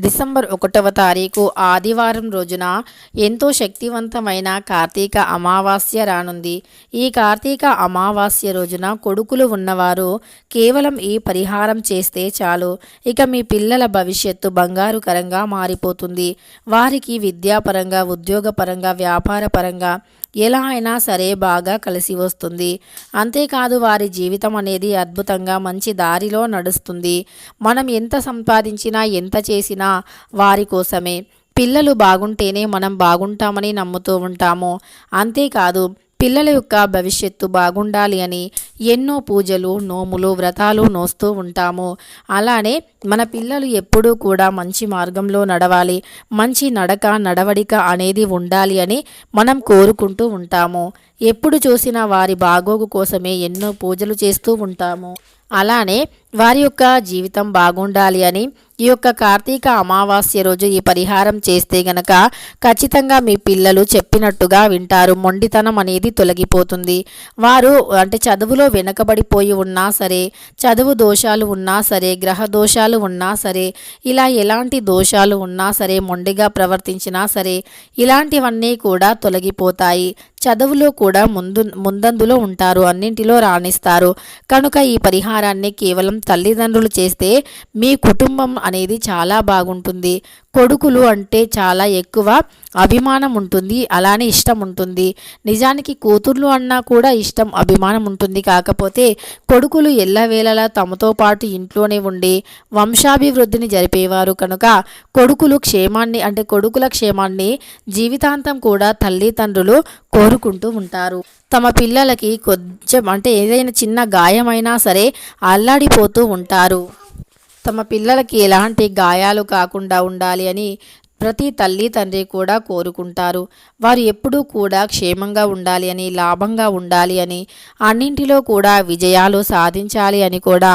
December ఒకటవ తారీఖు ఆదివారం రోజున ఎంతో శక్తివంతమైన కార్తీక అమావాస్య రానుంది. ఈ కార్తీక అమావాస్య రోజున కొడుకులు ఉన్నవారు కేవలం ఈ పరిహారం చేస్తే చాలు. ఇక మీ పిల్లల భవిష్యత్తు బంగారుకరంగా మారిపోతుంది. వారికి విద్యాపరంగా ఉద్యోగపరంగా వ్యాపారపరంగా ఎలా అయినా సరే బాగా కలిసి వస్తుంది. అంతేకాదు వారి జీవితం అనేది అద్భుతంగా మంచి దారిలో నడుస్తుంది. మనం ఎంత సంపాదించినా ఎంత చేసినా వారి కోసమే. పిల్లలు బాగుంటేనే మనం బాగుంటామని నమ్ముతూ ఉంటాము. అంతేకాదు పిల్లల యొక్క భవిష్యత్తు బాగుండాలి అని ఎన్నో పూజలు నోములు వ్రతాలు నోస్తూ ఉంటాము. అలానే మన పిల్లలు ఎప్పుడూ కూడా మంచి మార్గంలో నడవాలి మంచి నడక నడవడిక అనేది ఉండాలి అని మనం కోరుకుంటూ ఉంటాము. ఎప్పుడు చూసినా వారి బాగోగు కోసమే ఎన్నో పూజలు చేస్తూ ఉంటాము. అలానే వారి యొక్క జీవితం బాగుండాలి అని ఈ యొక్క కార్తీక అమావాస్య రోజు ఈ పరిహారం చేస్తే గనక ఖచ్చితంగా మీ పిల్లలు చెప్పినట్టుగా వింటారు. మొండితనం అనేది తొలగిపోతుంది. వారు అంటే చదువులో వెనకబడిపోయి ఉన్నా సరే చదువు దోషాలు ఉన్నా సరే గ్రహ దోషాలు ఉన్నా సరే ఇలా ఎలాంటి దోషాలు ఉన్నా సరే మొండిగా ప్రవర్తించినా సరే ఇలాంటివన్నీ కూడా తొలగిపోతాయి. చదువులో కూడా ముందు ముందందులో ఉంటారు. అన్నింటిలో రాణిస్తారు. కనుక ఈ పరిహారాన్ని కేవలం తల్లిదండ్రులు చేస్తే మీ కుటుంబం అనేది చాలా బాగుంటుంది. కొడుకులు అంటే చాలా ఎక్కువ అభిమానం ఉంటుంది అలానే ఇష్టం ఉంటుంది. నిజానికి కూతుర్లు అన్నా కూడా ఇష్టం అభిమానం ఉంటుంది. కాకపోతే కొడుకులు ఎల్లవేళలా తమతో పాటు ఇంట్లోనే ఉండి వంశాభివృద్ధిని జరిపేవారు కనుక కొడుకులు క్షేమాన్ని అంటే కొడుకుల క్షేమాన్ని జీవితాంతం కూడా తల్లిదండ్రులు కోరుకుంటూ ఉంటారు. తమ పిల్లలకి కొంచెం అంటే ఏదైనా చిన్న గాయమైనా సరే అల్లాడిపోతూ ఉంటారు. తమ పిల్లలకి ఎలాంటి గాయాలు కాకుండా ఉండాలి అని ప్రతి తల్లి తండ్రి కూడా కోరుకుంటారు. వారు ఎప్పుడూ కూడా క్షేమంగా ఉండాలి అని లాభంగా ఉండాలి అని అన్నింటిలో కూడా విజయాలు సాధించాలి అని కూడా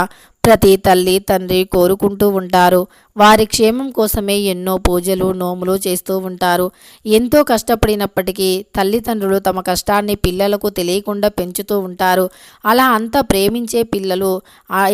ప్రతి తల్లి తండ్రి కోరుకుంటూ ఉంటారు. వారి క్షేమం కోసమే ఎన్నో పూజలు నోములు చేస్తూ ఉంటారు. ఎంతో కష్టపడినప్పటికీ తల్లిదండ్రులు తమ కష్టాన్ని పిల్లలకు తెలియకుండా పెంచుతూ ఉంటారు. అలా అంత ప్రేమించే పిల్లలు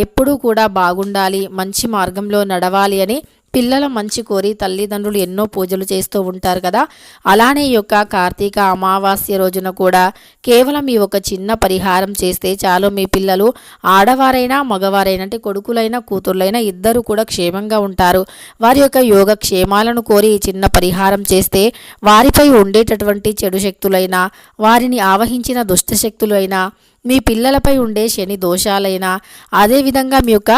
ఎప్పుడూ కూడా బాగుండాలి మంచి మార్గంలో నడవాలి అని పిల్లల మంచి కోరి తల్లిదండ్రులు ఎన్నో పూజలు చేస్తూ ఉంటారు కదా. అలానే యొక్క కార్తీక అమావాస్య రోజున కూడా కేవలం ఈ ఒక చిన్న పరిహారం చేస్తే చాలు. మీ పిల్లలు ఆడవారైనా మగవారైనా అంటే కొడుకులైనా కూతుర్లైనా ఇద్దరు కూడా క్షేమంగా ఉంటారు. వారి యొక్క యోగ క్షేమాలను కోరి ఈ చిన్న పరిహారం చేస్తే వారిపై ఉండేటటువంటి చెడు శక్తులైనా వారిని ఆవహించిన దుష్టశక్తులైనా మీ పిల్లలపై ఉండే శని దోషాలైనా అదేవిధంగా మీ యొక్క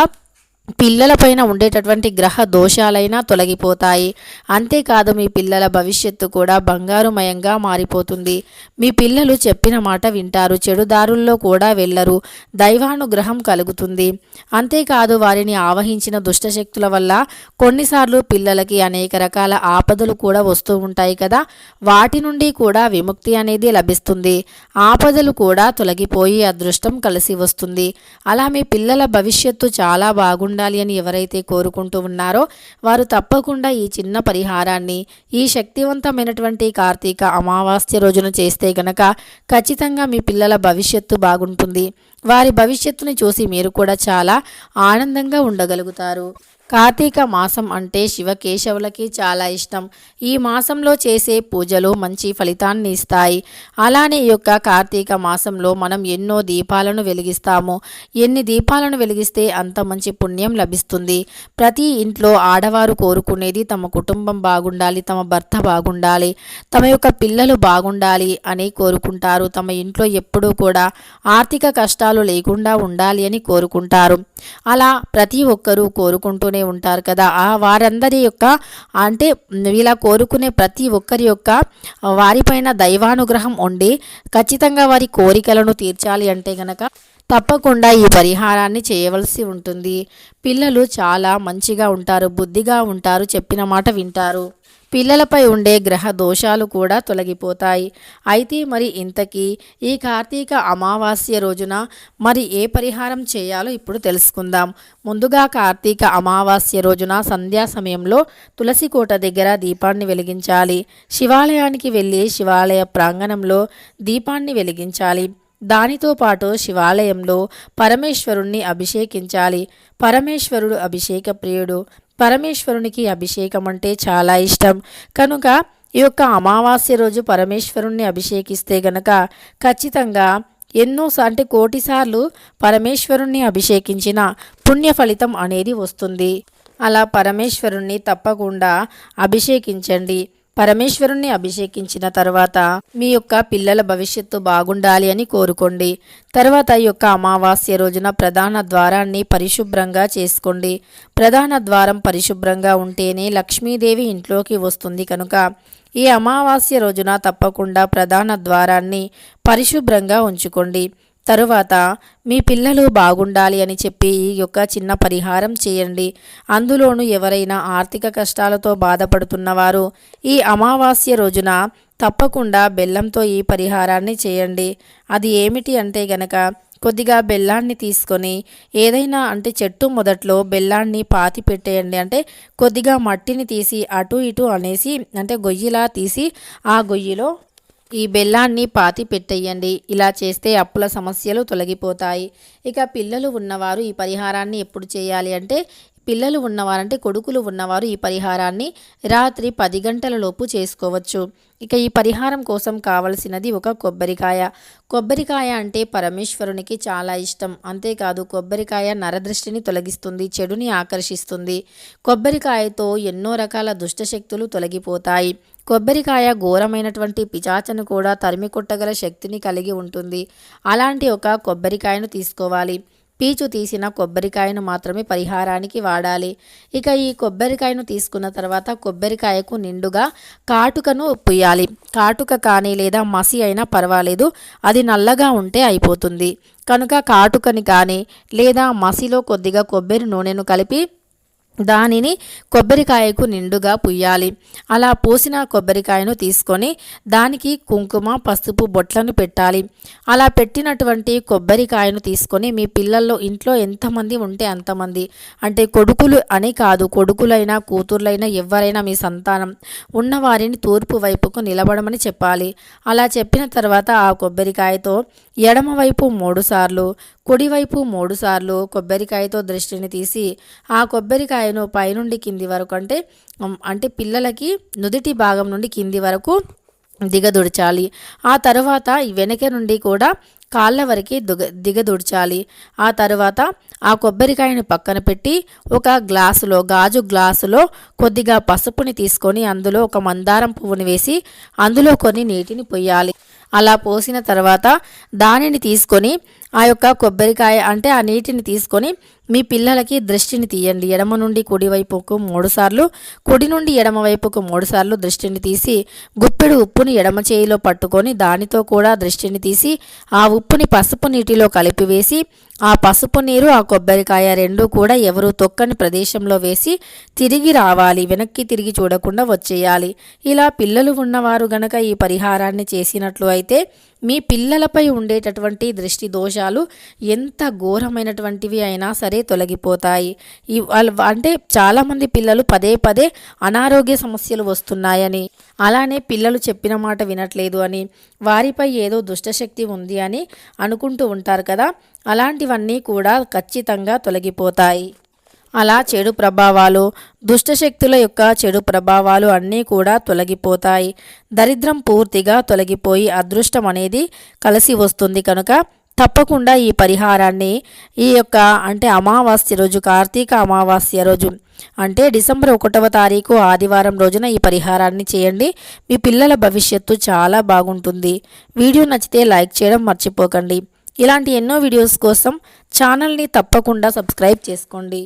పిల్లలపైన ఉండేటటువంటి గ్రహ దోషాలైనా తొలగిపోతాయి. అంతేకాదు మీ పిల్లల భవిష్యత్తు కూడా బంగారుమయంగా మారిపోతుంది. మీ పిల్లలు చెప్పిన మాట వింటారు చెడు దారుల్లో కూడా వెళ్ళరు దైవానుగ్రహం కలుగుతుంది. అంతేకాదు వారిని ఆవహించిన దుష్టశక్తుల వల్ల కొన్నిసార్లు పిల్లలకి అనేక రకాల ఆపదలు కూడా వస్తూ ఉంటాయి కదా. వాటి నుండి కూడా విముక్తి అనేది లభిస్తుంది. ఆపదలు కూడా తొలగిపోయి అదృష్టం కలిసి వస్తుంది. అలా మీ పిల్లల భవిష్యత్తు చాలా బాగుంటుంది ఉండాలి అని ఎవరైతే కోరుకుంటూ ఉన్నారో వారు తప్పకుండా ఈ చిన్న పరిహారాన్ని ఈ శక్తివంతమైనటువంటి కార్తీక అమావాస్య రోజున చేస్తే గనక ఖచ్చితంగా మీ పిల్లల భవిష్యత్తు బాగుంటుంది. వారి భవిష్యత్తుని చూసి మీరు కూడా చాలా ఆనందంగా ఉండగలుగుతారు. కార్తీక మాసం అంటే శివకేశవులకి చాలా ఇష్టం. ఈ మాసంలో చేసే పూజలు మంచి ఫలితాన్ని ఇస్తాయి. అలానే ఈ యొక్క కార్తీక మాసంలో మనం ఎన్నో దీపాలను వెలిగిస్తాము. ఎన్ని దీపాలను వెలిగిస్తే అంత మంచి పుణ్యం లభిస్తుంది. ప్రతి ఇంట్లో ఆడవారు కోరుకునేది తమ కుటుంబం బాగుండాలి తమ భర్త బాగుండాలి తమ యొక్క పిల్లలు బాగుండాలి అని కోరుకుంటారు. తమ ఇంట్లో ఎప్పుడూ కూడా ఆర్థిక కష్టాలు లేకుండా ఉండాలి అని కోరుకుంటారు. అలా ప్రతి ఒక్కరూ కోరుకుంటూనే ఉంటారు కదా. ఆ వారందరి యొక్క అంటే ఇలా కోరుకునే ప్రతి ఒక్కరి యొక్క వారిపైన దైవానుగ్రహం ఉండి ఖచ్చితంగా వారి కోరికలను తీర్చాలి అంటే గనక తప్పకుండా ఈ పరిహారాన్ని చేయవలసి ఉంటుంది. పిల్లలు చాలా మంచిగా ఉంటారు బుద్ధిగా ఉంటారు చెప్పిన మాట వింటారు. పిల్లలపై ఉండే గ్రహ దోషాలు కూడా తొలగిపోతాయి. అయితే మరి ఇంతకీ ఈ కార్తీక అమావాస్య రోజున మరి ఏ పరిహారం చేయాలో ఇప్పుడు తెలుసుకుందాం. ముందుగా కార్తీక అమావాస్య రోజున సంధ్యా సమయంలో తులసి కోట దగ్గర దీపాన్ని వెలిగించాలి. శివాలయానికి వెళ్ళి శివాలయ ప్రాంగణంలో దీపాన్ని వెలిగించాలి. దానితో పాటు శివాలయంలో పరమేశ్వరుణ్ణి అభిషేకించాలి. పరమేశ్వరుడు అభిషేక ప్రియుడు పరమేశ్వరునికి అభిషేకం అంటే చాలా ఇష్టం. కనుక ఈ యొక్క అమావాస్య రోజు పరమేశ్వరుణ్ణి అభిషేకిస్తే గనక ఖచ్చితంగా ఎన్నో అంటే కోటిసార్లు పరమేశ్వరుణ్ణి అభిషేకించిన పుణ్య ఫలితం అనేది వస్తుంది. అలా పరమేశ్వరుణ్ణి తప్పకుండా అభిషేకించండి. పరమేశ్వరుణ్ణి అభిషేకించిన తర్వాత మీ యొక్క పిల్లల భవిష్యత్తు బాగుండాలి అని కోరుకోండి. తర్వాత ఈ యొక్క అమావాస్య రోజున ప్రధాన ద్వారాన్ని పరిశుభ్రంగా చేసుకోండి. ప్రధాన ద్వారం పరిశుభ్రంగా ఉంటేనే లక్ష్మీదేవి ఇంట్లోకి వస్తుంది కనుక ఈ అమావాస్య రోజున తప్పకుండా ప్రధాన ద్వారాన్ని పరిశుభ్రంగా ఉంచుకోండి. తరువాత మీ పిల్లలు బాగుండాలి అని చెప్పి ఈ యొక్క చిన్న పరిహారం చేయండి. అందులోనూ ఎవరైనా ఆర్థిక కష్టాలతో బాధపడుతున్నవారు ఈ అమావాస్య రోజున తప్పకుండా బెల్లంతో ఈ పరిహారాన్ని చేయండి. అది ఏమిటి అంటే గనక కొద్దిగా బెల్లాన్ని తీసుకొని ఏదైనా అంటే చెట్టు మొదట్లో బెల్లాన్ని పాతి పెట్టేయండి. అంటే కొద్దిగా మట్టిని తీసి అటు ఇటు అనేసి అంటే గొయ్యిలా తీసి ఆ గొయ్యిలో ఈ బెల్లాన్ని పాతి పెట్టేయండి ఇలా చేస్తే అప్పుల సమస్యలు తొలగిపోతాయి. ఇక పిల్లలు ఉన్నవారు ఈ పరిహారాన్ని ఎప్పుడు చేయాలి అంటే పిల్లలు ఉన్నవారంటే కొడుకులు ఉన్నవారు ఈ పరిహారాన్ని రాత్రి పది గంటలలోపు చేసుకోవచ్చు. ఇక ఈ పరిహారం కోసం కావలసినది ఒక కొబ్బరికాయ. కొబ్బరికాయ అంటే పరమేశ్వరునికి చాలా ఇష్టం. అంతేకాదు కొబ్బరికాయ నరదృష్టిని తొలగిస్తుంది చెడుని ఆకర్షిస్తుంది. కొబ్బరికాయతో ఎన్నో రకాల దుష్టశక్తులు తొలగిపోతాయి. కొబ్బరికాయ ఘోరమైనటువంటి పిచాచను కూడా తరిమి కొట్టగల శక్తిని కలిగి ఉంటుంది. అలాంటి ఒక కొబ్బరికాయను తీసుకోవాలి. పీచు తీసిన కొబ్బరికాయను మాత్రమే పరిహారానికి వాడాలి. ఇక ఈ కొబ్బరికాయను తీసుకున్న తర్వాత కొబ్బరికాయకు నిండుగా కాటుకను పుయ్యాలి. కాటుక కానీ లేదా మసి అయినా పర్వాలేదు. అది నల్లగా ఉంటే అయిపోతుంది. కనుక కాటుకని కానీ లేదా మసిలో కొద్దిగా కొబ్బరి నూనెను కలిపి దానిని కొబ్బరికాయకు నిండుగా పుయ్యాలి. అలా పోసిన కొబ్బరికాయను తీసుకొని దానికి కుంకుమ పసుపు బొట్లను పెట్టాలి. అలా పెట్టినటువంటి కొబ్బరికాయను తీసుకొని మీ పిల్లల్లో ఇంట్లో ఎంతమంది ఉంటే అంతమంది. అంటే కొడుకులు అని కాదు కొడుకులైనా కూతుర్లైనా ఎవరైనా మీ సంతానం. ఉన్నవారిని తూర్పు వైపుకు నిలబడమని చెప్పాలి. అలా చెప్పిన తర్వాత ఆ కొబ్బరికాయతో ఎడమవైపు మూడుసార్లు కుడివైపు మూడుసార్లు కొబ్బరికాయతో దృష్టిని తీసి ఆ కొబ్బరికాయను పైనుండి కింది వరకు అంటే అంటే పిల్లలకి నుదుటి భాగం నుండి కింది వరకు దిగదుడ్చాలి. ఆ తర్వాత వెనక నుండి కూడా కాళ్ళ వరకు దుగ దిగదుడ్చాలి. ఆ తర్వాత ఆ కొబ్బరికాయని పక్కన పెట్టి ఒక గ్లాసులో గాజు గ్లాసులో కొద్దిగా పసుపుని తీసుకొని అందులో ఒక మందారం పువ్వుని వేసి అందులో కొన్ని నీటిని పొయ్యాలి. అలా పోసిన తర్వాత దానిని తీసుకొని ఆ యొక్క కొబ్బరికాయ అంటే ఆ నీటిని తీసుకొని మీ పిల్లలకి దృష్టిని తీయండి. ఎడమ నుండి కుడివైపుకు మూడుసార్లు కుడి నుండి ఎడమ వైపుకు మూడుసార్లు దృష్టిని తీసి గుప్పెడు ఉప్పుని ఎడమ చేయిలో పట్టుకొని దానితో కూడా దృష్టిని తీసి ఆ ఉప్పుని పసుపు నీటిలో కలిపివేసి ఆ పసుపు నీరు ఆ కొబ్బరికాయ రెండు కూడా ఎవరు తొక్కని ప్రదేశంలో వేసి తిరిగి రావాలి. వెనక్కి తిరిగి చూడకుండా వచ్చేయాలి. ఇలా పిల్లలు ఉన్నవారు గనక ఈ పరిహారాన్ని చేసినట్లు అయితే మీ పిల్లలపై ఉండేటటువంటి దృష్టి దోషాలు ఎంత ఘోరమైనటువంటివి అయినా సరే తొలగిపోతాయి. ఈ అంటే చాలామంది పిల్లలు పదే పదే అనారోగ్య సమస్యలు వస్తున్నాయని అలానే పిల్లలు చెప్పిన మాట వినట్లేదు అని వారిపై ఏదో దుష్టశక్తి ఉంది అని అనుకుంటూ ఉంటారు కదా. అలాంటివన్నీ కూడా ఖచ్చితంగా తొలగిపోతాయి. అలా చెడు ప్రభావాలు దుష్టశక్తుల యొక్క చెడు ప్రభావాలు అన్నీ కూడా తొలగిపోతాయి. దరిద్రం పూర్తిగా తొలగిపోయి అదృష్టం అనేది కలిసి వస్తుంది కనుక తప్పకుండా ఈ పరిహారాన్ని ఈ యొక్క అంటే అమావాస్య రోజు కార్తీక అమావాస్య రోజు అంటే డిసెంబర్ ఒకటవ తారీఖు ఆదివారం రోజున ఈ పరిహారాన్ని చేయండి. మీ పిల్లల భవిష్యత్తు చాలా బాగుంటుంది. వీడియో నచ్చితే లైక్ చేయడం మర్చిపోకండి. ఇలాంటి ఎన్నో వీడియోస్ కోసం ఛానల్ని తప్పకుండా సబ్స్క్రైబ్ చేసుకోండి.